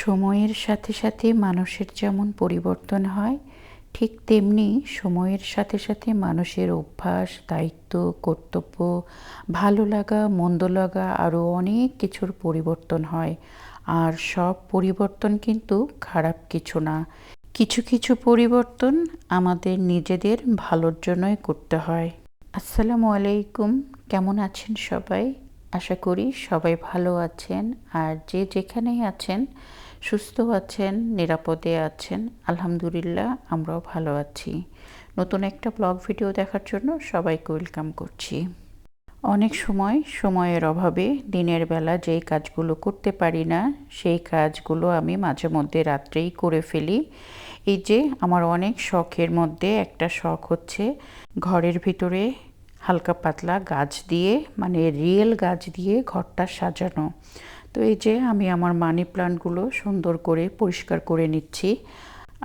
সময়ের সাথে সাথে মানুষের যেমন পরিবর্তন হয়, ঠিক তেমনি সময়ের সাথে সাথে মানুষের অভ্যাস, দায়িত্ব, কর্তব্য, ভালো লাগা, মন্দ লাগা আরও অনেক কিছুর পরিবর্তন হয়। আর সব পরিবর্তন কিন্তু খারাপ কিছু না। কিছু কিছু পরিবর্তন আমাদের নিজেদের ভালোর জন্যই করতে হয়। আসসালামু আলাইকুম, কেমন আছেন সবাই? আশা করি সবাই ভালো আছেন। আর যে যেখানেই আছেন সুস্থ আছেন, নিরাপদে আছেন, আলহামদুলিল্লাহ আমরাও ভালো আছি। নতুন একটা ব্লগ ভিডিও দেখার জন্য সবাইকে ওয়েলকাম করছি। অনেক সময় সময়ের অভাবে দিনের বেলা যেই কাজগুলো করতে পারি না, সেই কাজগুলো আমি মাঝে মধ্যে রাত্রেই করে ফেলি। এই যে আমার অনেক শখের মধ্যে একটা শখ হচ্ছে ঘরের ভিতরে হালকা পাতলা গাছ দিয়ে মানে রিয়েল গাছ দিয়ে ঘরটা সাজানো। তো এই যে আমি আমার মানি প্লান্টগুলো সুন্দর করে পরিষ্কার করে নিচ্ছি।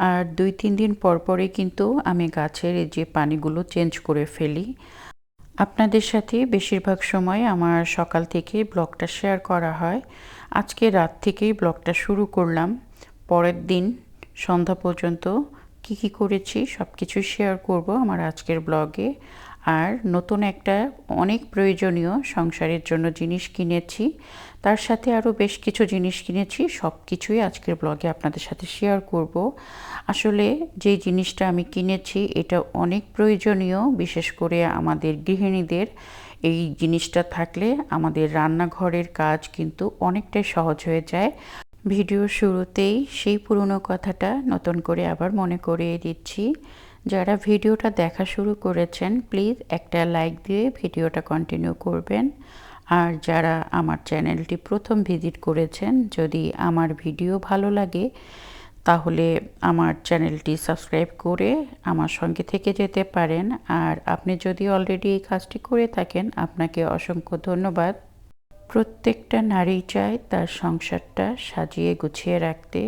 আর দুই, তিন দিন পর পরে কিন্তু আমি গাছের এই যে পানিগুলো চেঞ্জ করে ফেলি। আপনাদের সাথে বেশিরভাগ সময় আমার সকাল থেকে ব্লগটা শেয়ার করা হয়। আজকে রাত থেকেই ব্লগটা শুরু করলাম। পরের দিন সন্ধ্যা পর্যন্ত কি কি করেছি সব কিছু শেয়ার করব আমার আজকের ব্লগে। আর নতুন একটা অনেক প্রয়োজনীয় সংসারের জন্য জিনিস কিনেছি। তার সাথে আরও বেশ কিছু জিনিস কিনেছি। সব কিছুই আজকের ব্লগে আপনাদের সাথে শেয়ার করব। আসলে যে জিনিসটা আমি কিনেছি, এটা অনেক প্রয়োজনীয়। বিশেষ করে আমাদের গৃহিণীদের এই জিনিসটা থাকলে আমাদের রান্নাঘরের কাজ কিন্তু অনেকটাই সহজ হয়ে যায়। ভিডিও শুরুতেই সেই পুরনো কথাটা নতুন করে আবার মনে করিয়ে দিচ্ছি। যারা ভিডিওটা দেখা শুরু করেছেন প্লিজ একটা লাইক দিয়ে ভিডিওটা কন্টিনিউ করবেন। আর যারা আমার চ্যানেলটি প্রথম ভিজিট করেছেন, যদি আমার ভিডিও ভালো লাগে, তাহলে আমার চ্যানেলটি সাবস্ক্রাইব করে আমার সঙ্গে থেকে যেতে পারেন। আর আপনি যদি অলরেডি এই কাজটি করে থাকেন, আপনাকে অসংখ্য ধন্যবাদ। প্রত্যেকটা নারী চায় তার সংসারটা সাজিয়ে গুছিয়ে রাখতে।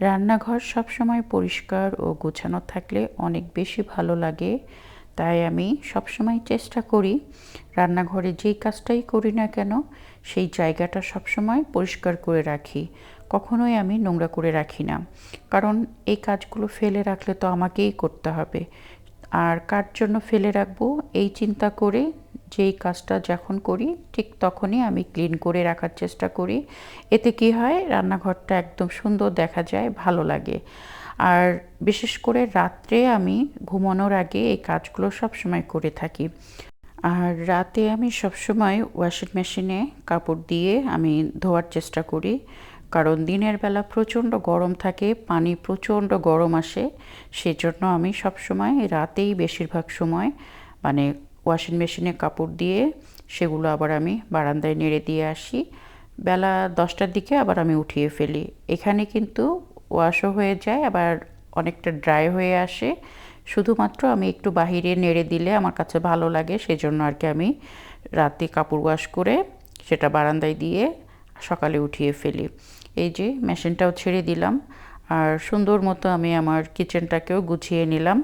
রান্নাঘর সবসময় পরিষ্কার ও গোছানো থাকলে অনেক বেশি ভালো লাগে। তাই আমি সবসময় চেষ্টা করি রান্নাঘরে যেই কাজটাই করি না কেন, সেই জায়গাটা সবসময় পরিষ্কার করে রাখি। কখনোই আমি নোংরা করে রাখি না। কারণ এই কাজগুলো ফেলে রাখলে তো আমাকেই করতে হবে। আর কার জন্য ফেলে রাখব, এই চিন্তা করে যেই কাজটা যখন করি, ঠিক তখনই আমি ক্লিন করে রাখার চেষ্টা করি। এতে কি হয়, রান্নাঘরটা একদম সুন্দর দেখা যায়, ভালো লাগে। আর বিশেষ করে রাত্রে আমি ঘুমানোর আগে এই কাজগুলো সবসময় করে থাকি। আর রাতে আমি সবসময় ওয়াশিং মেশিনে কাপড় দিয়ে আমি ধোয়ার চেষ্টা করি। কারণ দিনের বেলা প্রচণ্ড গরম থাকে, পানি প্রচণ্ড গরম আসে। সেজন্য আমি সবসময় রাতেই বেশিরভাগ সময় মানে ওয়াশিং মেশিনে কাপড় দিয়ে সেগুলো আবার আমি বারান্দায় নেড়ে দিয়ে আসি। বেলা দশটার দিকে আবার আমি উঠিয়ে ফেলি। এখানে কিন্তু ওয়াশও হয়ে যায়, আবার অনেকটা ড্রাই হয়ে আসে। শুধুমাত্র আমি একটু বাহিরে নেড়ে দিলে আমার কাছে ভালো লাগে, সেজন্য আর কি আমি রাতে কাপড় ওয়াশ করে সেটা বারান্দায় দিয়ে সকালে উঠিয়ে ফেলি। এই যে মেশিনটাও ছেড়ে দিলাম। আর সুন্দর মতো আমি আমার কিচেনটাকেও গুছিয়ে নিলাম।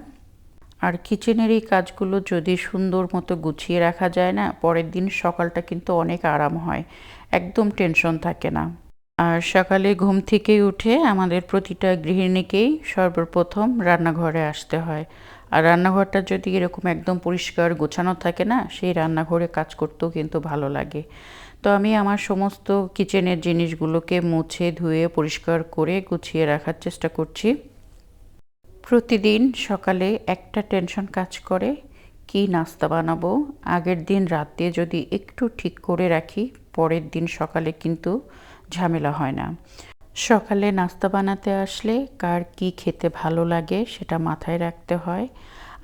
আর কিচেনের এই কাজগুলো যদি সুন্দর মতো গুছিয়ে রাখা যায় না, পরের দিন সকালটা কিন্তু অনেক আরাম হয়, একদম টেনশন থাকে না। আর সকালে ঘুম থেকে উঠে আমাদের প্রতিটা গৃহিণীকেই সর্বপ্রথম রান্নাঘরে আসতে হয়। আর রান্নাঘরটা যদি এরকম একদম পরিষ্কার গোছানো থাকে না, সেই রান্নাঘরে কাজ করতেও কিন্তু ভালো লাগে। তো আমি আমার সমস্ত কিচেনের জিনিসগুলোকে মুছে ধুয়ে পরিষ্কার করে গুছিয়ে রাখার চেষ্টা করছি। প্রতিদিন সকালে একটা টেনশন কাজ করে, কি নাস্তা বানাবো? আগের দিন রাতে যদি একটু ঠিক করে রাখি, পরের দিন সকালে কিন্তু ঝামেলা হয় না। সকালে নাস্তা বানাতে আসলে কার কি খেতে ভালো লাগে সেটা মাথায় রাখতে হয়।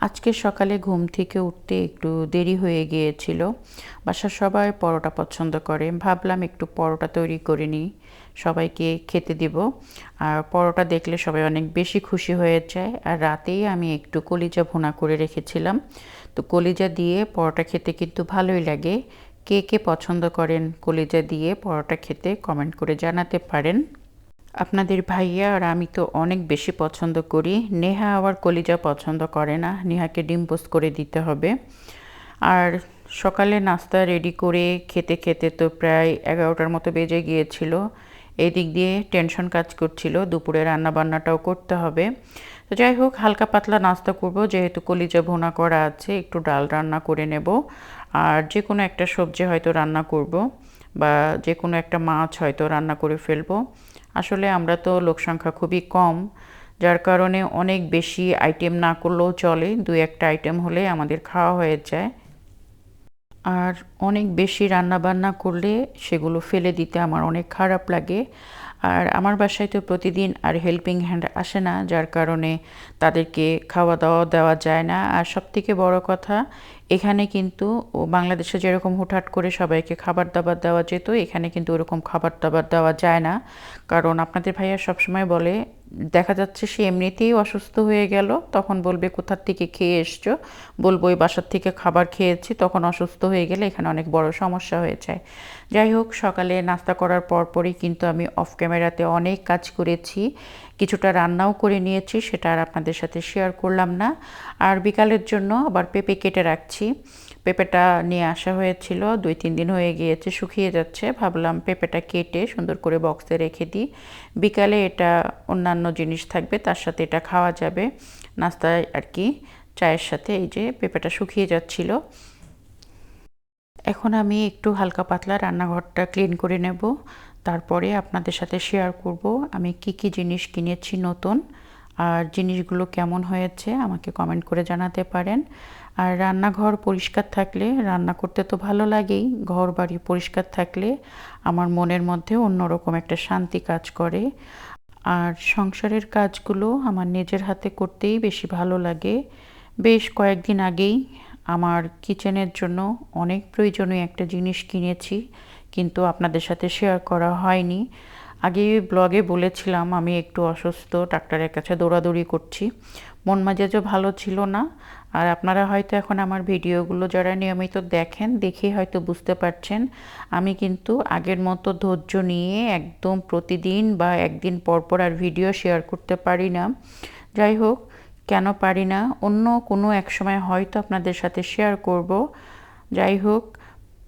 আজকে সকালে ঘুম থেকে উঠতে একটু দেরি হয়ে গিয়েছিল। বাসার সবাই পরোটা পছন্দ করে। ভাবলাম একটু পরোটা তৈরি করে নিই। সবাইকে খেতে দিব। আর পরোটা দেখলে সবাই অনেক বেশি খুশি হয়ে যায়। আর রাতেই আমি একটু কলিজা ভুনা করে রেখেছিলাম। তো কলিজা দিয়ে পরোটা খেতে কিন্তু ভালোই লাগে। কে কে পছন্দ করেন কলিজা দিয়ে পরোটা খেতে কমেন্ট করে জানাতে পারেন। আপনাদের ভাইয়া আর আমি তো অনেক বেশি পছন্দ করি। নেহা আবার কলিজা পছন্দ করে না। নেহাকে ডিম পোস্ট করে দিতে হবে। আর সকালে নাস্তা রেডি করে খেতে খেতে তো প্রায় এগারোটার মতো বেজে গিয়েছিল। এই দিক দিয়ে টেনশন কাজ করছিল। দুপুরে রান্না বান্নাটাও করতে হবে। তো যাই হোক, হালকা পাতলা নাস্তা করব। যেহেতু কলিজা ভুনা করা আছে, একটু ডাল রান্না করে নেব। আর যে কোনো একটা সবজি হয়তো রান্না করব বা যে কোনো একটা মাছ হয়তো রান্না করে ফেলব। আসলে আমরা তো লোক সংখ্যা খুবই কম, যার কারণে অনেক বেশি আইটেম না করলেও চলে। দু একটা আইটেম হলে আমাদের খাওয়া হয়ে যায়। আর অনেক বেশি রান্না বান্না করলে সেগুলো ফেলে দিতে আমার অনেক খারাপ লাগে। আর আমার বাসায় তো প্রতিদিন আর হেল্পিং হ্যান্ড আসে না, যার কারণে তাদেরকে খাওয়া দাওয়া দেওয়া যায় না। আর সবথেকে বড় কথা, এখানে কিন্তু ও বাংলাদেশে যেরকম হুটহাট করে সবাইকে খাবার দাবার দেওয়া যেত, এখানে কিন্তু ওরকম খাবার দাবার দেওয়া যায় না। কারণ আপনাদের ভাইয়া সবসময় বলে দেখা যাচ্ছে সে এমনিতেই অসুস্থ হয়ে গেল, তখন বলবে, কোথার থেকে খেয়ে এসছো? বলব ওই বাসার থেকে খাবার খেয়েছি, তখন অসুস্থ হয়ে গেলে এখানে অনেক বড় সমস্যা হয়ে যায় যাই হোক, সকালে নাস্তা করার পরপরই কিন্তু আমি অফ ক্যামেরাতে অনেক কাজ করেছি, কিছুটা রান্নাও করে নিয়েছি, সেটা আর আপনাদের সাথে শেয়ার করলাম না। আর বিকালের জন্য আবার পেঁপে কেটে রাখছি। পেঁপেটা নিয়ে আসা হয়েছিল, দুই তিন দিন হয়ে গিয়েছে, শুকিয়ে যাচ্ছে। ভাবলাম পেঁপেটা কেটে সুন্দর করে বক্সে রেখে দিই। বিকালে এটা অন্যান্য জিনিস থাকবে, তার সাথে এটা খাওয়া যাবে। নাস্তায় আর কি, চায়ের সাথে এই যে পেঁপেটা শুকিয়ে যাচ্ছিল। এখন আমি একটু হালকা পাতলা রান্নাঘরটা ক্লিন করে নেব। তারপরে আপনাদের সাথে শেয়ার করব, আমি কি কি জিনিস কিনেছি নতুন, আর জিনিসগুলো কেমন হয়েছে আমাকে কমেন্ট করে জানাতে পারেন। আর রান্নাঘর পরিষ্কার থাকলে, রান্না করতে তো ভালো লাগেই ঘর বাড়ি পরিষ্কার থাকলে আমার মনের মধ্যে অন্যরকম একটা শান্তি কাজ করে। আর সংসারের কাজগুলো আমার নিজের হাতে করতেই বেশি ভালো লাগে। বেশ কয়েকদিন আগেই আমার কিচেনের জন্য অনেক প্রয়োজনীয় একটা জিনিস কিনেছি, কিন্তু আপনাদের সাথে শেয়ার করা হয়নি। আগে ব্লগে বলেছিলাম, আমি একটু অসুস্থ, ডাক্তারের কাছে দৌড়াদৌড়ি করছি। মন মেজাজও ভালো ছিল না আর আপনারা হয়তো এখন আমার ভিডিওগুলো যারা নিয়মিত দেখেন দেখে হয়তো বুঝতে পারছেন, আমি কিন্তু আগের মতো ধৈর্য নিয়ে একদম প্রতিদিন বা একদিন পর পর আর ভিডিও শেয়ার করতে পারি না। যাই হোক, কেন পারি না? অন্য কোনো এক সময় হয়তো আপনাদের সাথে শেয়ার করব। যাই হোক,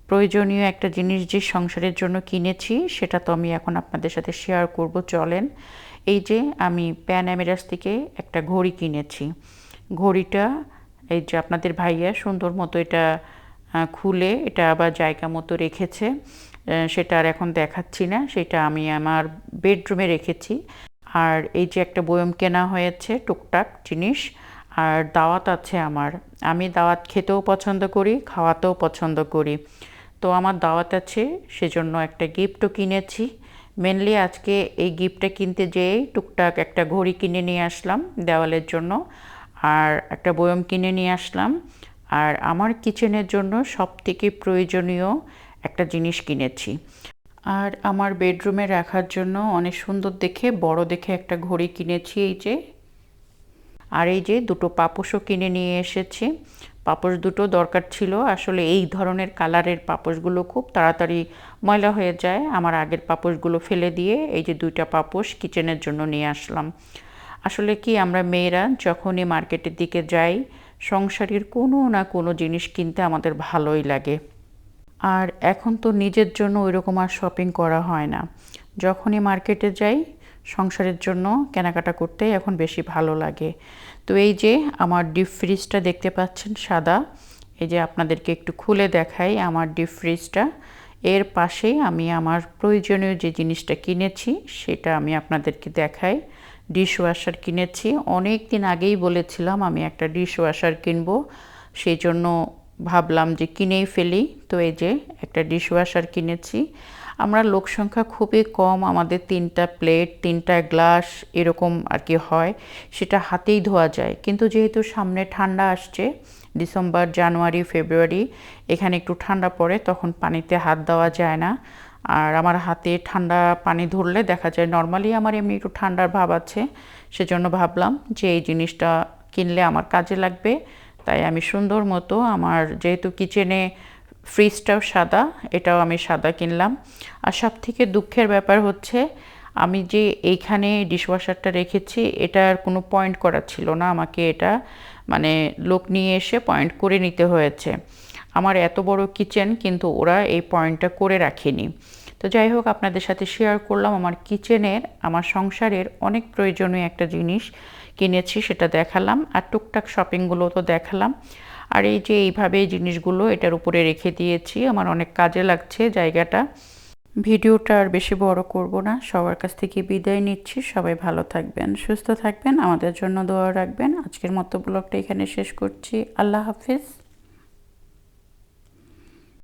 প্রয়োজনীয় একটা জিনিস যে সংসারের জন্য কিনেছি, সেটা তো আমি এখন আপনাদের সাথে শেয়ার করব। চলেন, এই যে আমি প্যান অ্যামেরাস থেকে একটা ঘড়ি কিনেছি। ঘড়িটা এই যে আপনাদের ভাইয়া সুন্দর মতো এটা খুলে এটা আবার জায়গা মতো রেখেছে। সেটা আর এখন দেখাচ্ছি না, সেটা আমি আমার বেডরুমে রেখেছি। আর এই যে একটা বয়ম কেনা হয়েছে, টুকটাক জিনিস, আর দাওয়াত আছে আমার। আমি দাওয়াত খেতেও পছন্দ করি, খাওয়াতেও পছন্দ করি। তো আমার দাওয়াত আছে, সেজন্য একটা গিফটও কিনেছি। মেনলি আজকে এই গিফটটা কিনতে যেয়ে টুকটাক একটা ঘড়ি কিনে নিয়ে আসলাম দেওয়ালের জন্য। আর একটা বয়ম কিনে নিয়ে আসলাম। আর আমার কিচেনের জন্য সব থেকে প্রয়োজনীয় একটা জিনিস কিনেছি। আর আমার বেডরুমে রাখার জন্য অনেক সুন্দর দেখে, বড় দেখে একটা ঘড়ি কিনেছি এই যে। আর এই যে দুটো পাপোশও কিনে নিয়ে এসেছি। পাপোশ দুটো দরকার ছিল। আসলে এই ধরনের কালারের পাপোশগুলো খুব তাড়াতাড়ি ময়লা হয়ে যায়। আমার আগের পাপোশগুলো ফেলে দিয়ে এই যে দুইটা পাপোশ কিচেনের জন্য নিয়ে আসলাম। আসলে কি আমরা মেয়েরা যখনই মার্কেটের দিকে যাই, সংসারের কোনো না কোনো জিনিস কিনতে আমাদের ভালোই লাগে। আর এখন তো নিজের জন্য ওই রকম আর শপিং করা হয় না। যখনই মার্কেটে যাই, সংসারের জন্য কেনাকাটা করতেই এখন বেশি ভালো লাগে। তো এই যে আমার ডিপ ফ্রিজটা দেখতে পাচ্ছেন সাদা, এই যে আপনাদেরকে একটু খুলে দেখাই আমার ডিপ ফ্রিজটা এর পাশেই আমি আমার প্রয়োজনীয় যে জিনিসটা কিনেছি, সেটা আমি আপনাদেরকে দেখাই। ডিশ ওয়াশার কিনেছি। অনেক দিন আগেই বলেছিলাম আমি একটা ডিশ ওয়াশার কিনবো। সেই জন্য ভাবলাম যে কিনেই ফেলি। তো এই যে একটা ডিশ ওয়াশার কিনেছি। আমরা লোক সংখ্যা খুবই কম, আমাদের তিনটা প্লেট, তিনটা গ্লাস এরকম আর কি হয়, সেটা হাতেই ধোয়া যায়। কিন্তু যেহেতু সামনে ঠান্ডা আসছে, ডিসেম্বর, জানুয়ারি, ফেব্রুয়ারি, এখানে একটু ঠান্ডা পড়ে, তখন পানিতে হাত দেওয়া যায় না। আর আমার হাতে ঠান্ডা পানি ধরলে দেখা যায় নর্মালি আমার এমনি একটু ঠান্ডার ভাব আছে, সেজন্য ভাবলাম যে এই জিনিসটা কিনলে আমার কাজে লাগবে। তাই আমি সুন্দর মতো আমার যেহেতু কিচেনে ফ্রিজটাও সাদা, এটাও আমি সাদা কিনলাম। আর সব থেকে দুঃখের ব্যাপার হচ্ছে আমি যে এইখানে ডিশওয়াশারটা রেখেছি, এটার কোনো পয়েন্ট করা ছিল না আমাকে এটা মানে লোক নিয়ে এসে পয়েন্ট করে নিতে হয়েছে। আমার এত বড় কিচেন, কিন্তু ওরা এই পয়েন্টটা করে রাখেনি। তো যাই হোক, আপনাদের সাথে শেয়ার করলাম আমার কিচেনের, আমার সংসারের অনেক প্রয়োজনীয় একটা জিনিস কিনেছি, সেটা দেখালাম। আর টুকটাক শপিংগুলো তো দেখালাম। আর এই যে এইভাবে এই জিনিসগুলো, এটার উপরে রেখে দিয়েছি। আমার অনেক কাজে লাগছে জায়গাটা। ভিডিওটা আর বেশি বড় করব না। সবার কাছ থেকে বিদায় নিচ্ছি। সবাই ভালো থাকবেন, সুস্থ থাকবেন। আমাদের জন্য দোয়া রাখবেন। আজকের মতো ব্লগটা এখানে শেষ করছি। আল্লাহ হাফিজ।